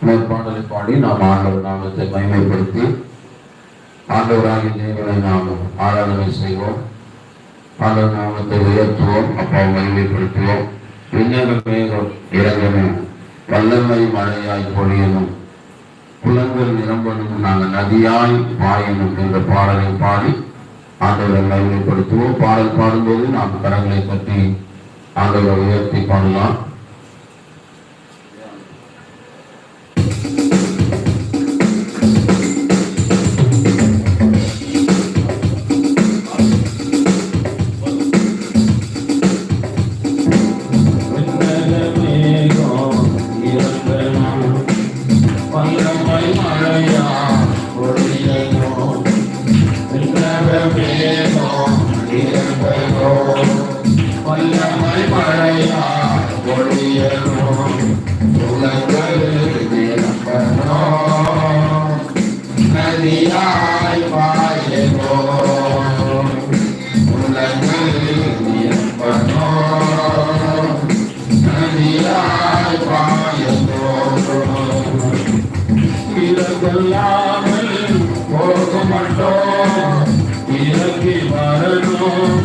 இன்னொரு பாடலை பாடி நாம் ஆண்டவர் நாமத்தை மகிமைப்படுத்தி ஆண்டவராகிய தேவனை நாம் ஆராதனை செய்வோம். ஆண்டவர் நாமத்தை உயர்த்துவோம் அப்பாவை மகிமைப்படுத்துவோம். விஞ்ஞான மேகம் இறங்கணும் வல்லமை மழையாய் பொழியணும் குளங்கள் நிரம்பணும் நாங்கள் நதியாய் பாயணும் என்ற பாடலை பாடி ஆண்டவரை மகிமைப்படுத்துவோம். பாடல் பாடும்போது நாம் கரங்களை பற்றி ஆண்டவரை உயர்த்தி பாடலாம். வரணும்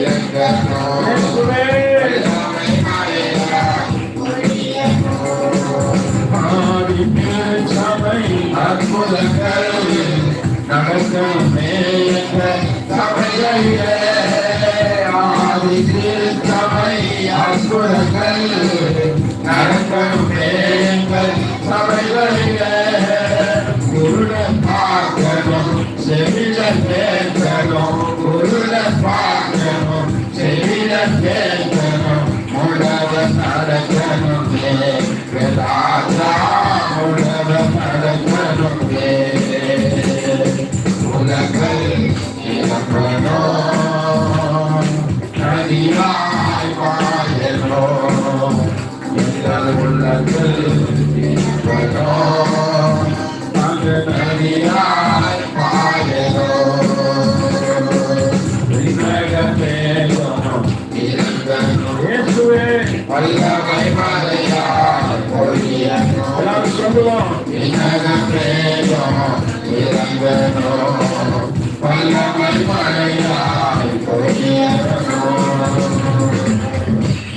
இறப்பனோ நதியாய் பாயனோ இந்த புலங்கள் சொல்ல நதியாய் பாயணும் வல்லமை மழையாய் பொழியனோ சொன்னதால் விண்ணங்க வேகம் இறங்கனோ இயேசுவே ஆதி சபை அற்புதங்கள் நடக்கணுமே என்ற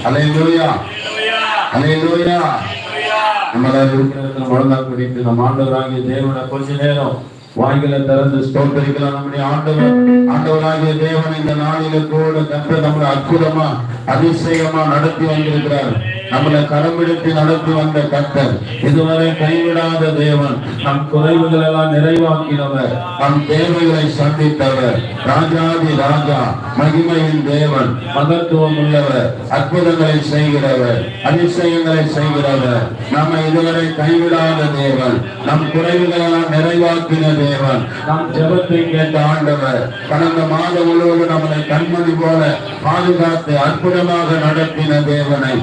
அலையிலூயா. அலையிலூயா. நம்மளால் இருக்கிற முழங்கா குறித்து நம் ஆண்டவராகிய தேவனை கொஞ்ச நேரம் வாய்களை திறந்து ஸ்தோத்தரிக்கலாம். நம்முடைய ஆண்டவர் ஆண்டவராகிய தேவன் இந்த நாளில கூட கற்று நம்மளை அற்புதமா அதிசயமா நடத்தி வந்திருக்கிறார். நம்மளை கரம்பிடித்து நடத்தி வந்த கத்தர் இதுவரை கைவிடாத தேவன் நம் குறைவுகள் எல்லாம் நிறைவாக்கினவர் நம் தேவைகளை சந்தித்தவர். ராஜாதி ராஜா மகிமையின் தேவன் மகத்துவம் உள்ளவர் அற்புதங்களை செய்கிறவர் அதிசயங்களை செய்கிறவர். நம்மை இதுவரை கைவிடாத தேவன் நம் குறைவுகள் எல்லாம் நிறைவாக்கின தேவன் நம் ஜெபத்தை கேட்ட ஆண்டவர். கடந்த மாதம் முழுவதும் நம்மளை கண்மணி போல பாதுகாத்து அற்புதமாக நடத்தின தேவனை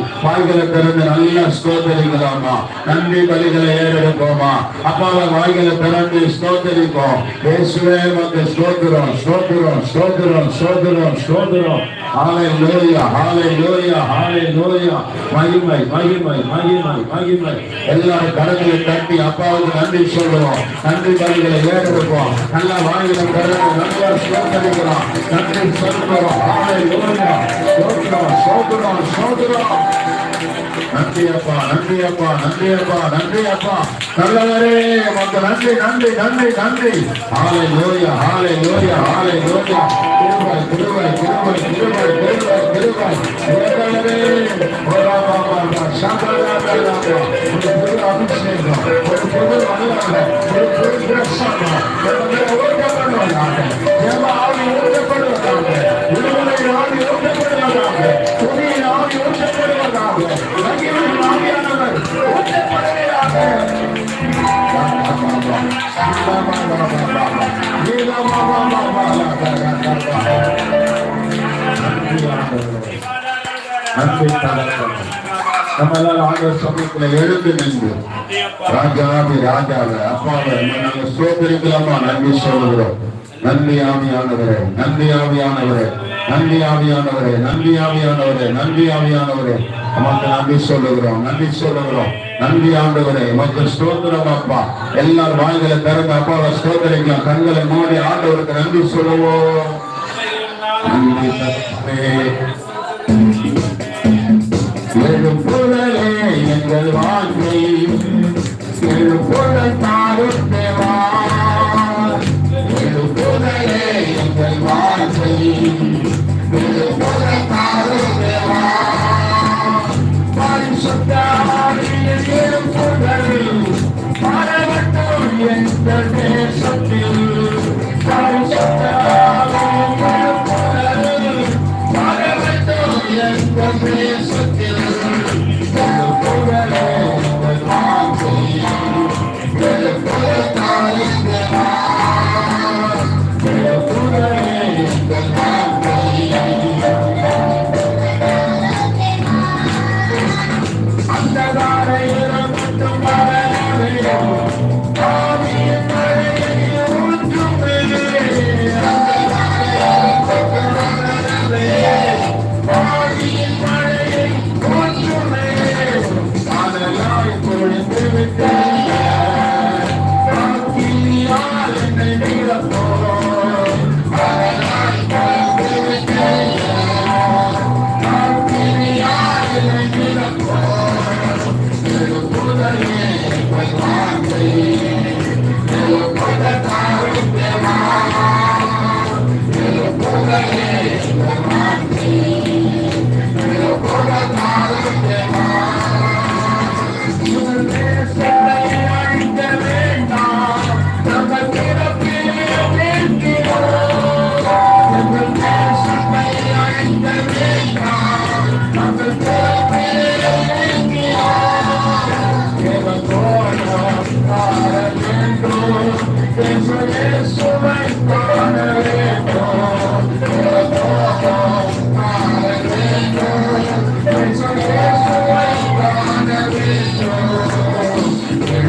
வாய்களை திறந்து நல்லா ஸ்தோத்தரிக்கலாமா? நன்றி பலிகளை ஏறெடுப்போமா? அப்பாவை வாய்களை திறந்து ஸ்தோத்தரிப்போம். இயேசுவே வந்து ஸ்தோத்திரம் ஸ்தோத்திரம் ஸ்தோத்திரம் ஸ்தோத்திரம் ஸ்தோத்திரம். ஹாலே லோயா ஹாலே லோயா ஹாலே லோயா மகிமை மகிமை மகிமை மகிமை. எல்லாரும் கடவுளை தட்டி அப்பாவுக்கு நன்றி சொல்லுவோம். நன்றி பலிகளை ஏறெடுப்போம். நல்லா வாய்களை திறந்து நல்லா ஸ்தோத்தரிக்கிறோம் நன்றி சொல்லுகிறோம் ஹாலே லோயா ஸ்தோத்திரம் ஸ்தோத்திரம் ஸ்தோத்திரம். நன்றி அப்பா நன்றி அப்பா நன்றி அப்பா நன்றி அப்பா நல்லவரே உமக்கு நன்றி நன்றி நன்றி நன்றி. ஆலை லோயா ஆலை லோயா ஆலை லோயா கிருபாய் கிருபாய் கிருபாய் கிருபாய் கிருபாய் கிருபாய் ஒரு புது அபிஷேகம் ஒரு புது ஒரு புது ஊட்டப்படுவதாக தேவ ஆவி ஊட்டப்படுவதாக விடுதலை ஆவி ஊட்டப்படுவதாக புதிய ஆவி ஊட்டப்படுவதாக ஆவியானவர் ஆண்டவர் சமயத்துல எழுந்து நின்று ராஜாவி ராஜாவை அப்பாவை நாங்க சோதரிக்கலாமா நன்றி சொல்லுகிறோம் நன்றி ஆமியானவரே நன்றி நன்றி ஆவியானவரே நன்றி ஆவியானவரே நன்றி ஆவியானவரே. உமக்கு நன்றி சொல்லுகிறோம் நன்றி சொல்லுகிறோம். நன்றி ஆண்டவரே. உமக்கு ஸ்தோத்திரம் அப்பா. எல்லார் வாய்களை திறந்து அப்பாவை ஸ்தோத்திரிக்கலாம். கண்களை மூடி ஆண்டவருக்கு நன்றி சொல்லுவோம். நன்றி பரவட்டும் எங்கள்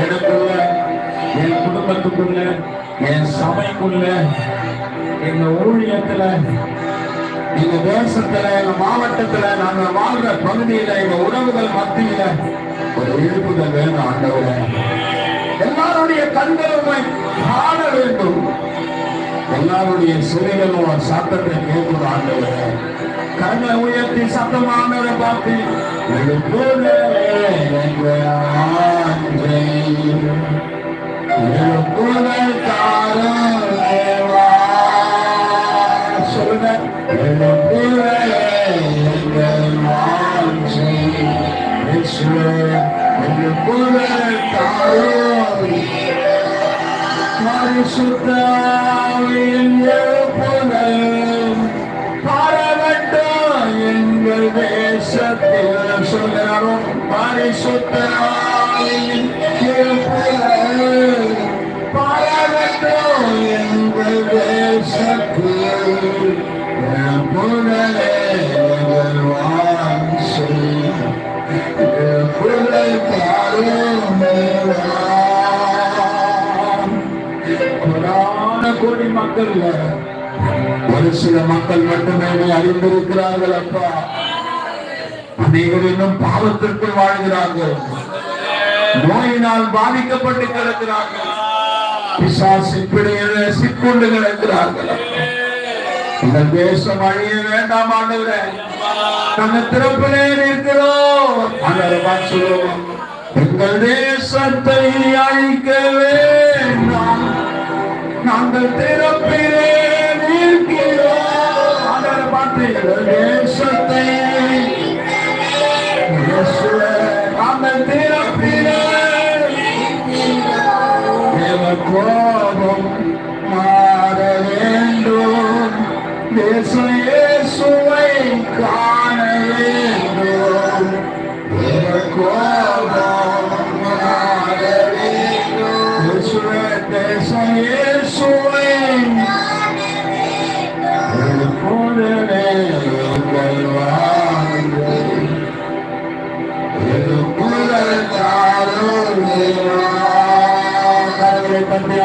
எனக்குள்ள என் குடும்பத்துக்குள்ள என் சபைக்குள்ள எங்க ஊழியத்துல எங்க தேசத்துல எங்க மாவட்டத்துல நாங்க வாழ்ற பகுதியில எங்க உறவுகள் மத்தியில ஒரு எழுப்புதல் வேணும் ஆண்டவரே. எல்லாருடைய கண்களுமை காண வேண்டும். எல்லாருடைய சிறைகளும் ஒரு சத்தத்தை கேட்கிற கண்ணை உயர்த்தி சத்தமான பார்த்து எழுப்புதலே எங்கள் ஆண்டை. எழுப்புதல் தாரும் சொல்லுங்க. எழுப்புதலே எழுப்புதல் தாரும் பரிசுத்தாவின் எழுப்புதல் எங்கள் தேசத்தில் சொல்கிறாரோ பரிசுத்தாவின் எழுப்புதல் பரவட்டும் எங்கள் தேசத்தில் எழுப்புதலே கோடி மக்கள் ஒரு சில மக்கள் மட்டுமே அறிந்திருக்கிறார்கள் அப்பா. அநேகர் இன்னும் பாவத்திற்குள் வாழ்கிறார்கள். நோயினால் பாதிக்கப்பட்டு கிடக்கிறார்கள். பிசாசின் கிடக்கிறார்கள். இந்த தேசம் அழிய வேண்டாம் ஆண்டவரே. நாங்கள் திறப்பிலே நிற்கிறோம். ஆண்டவர் சொல்லுவோம். எங்கள் தேசத்தை அழிக்க வேண்டாம். நாங்கள் திறப்பிலே நிற்கிறோம். பார்த்து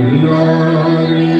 Lord.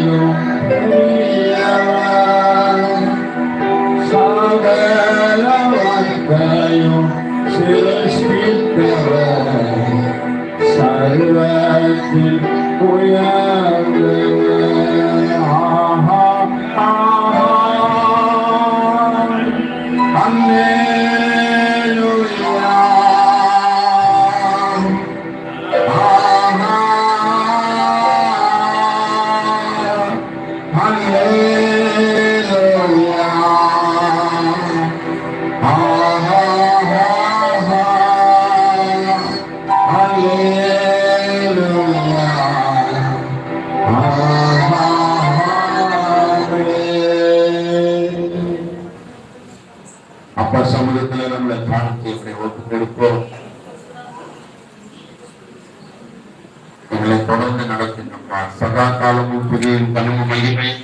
அப்பா சமூகத்துல நம்மளை தாழ்த்தி இப்படி ஒப்பு கொடுப்போம் எங்களை தொடர்ந்து நடத்துங்கப்பா சதா காலமும் புதிய கனவு மகிமை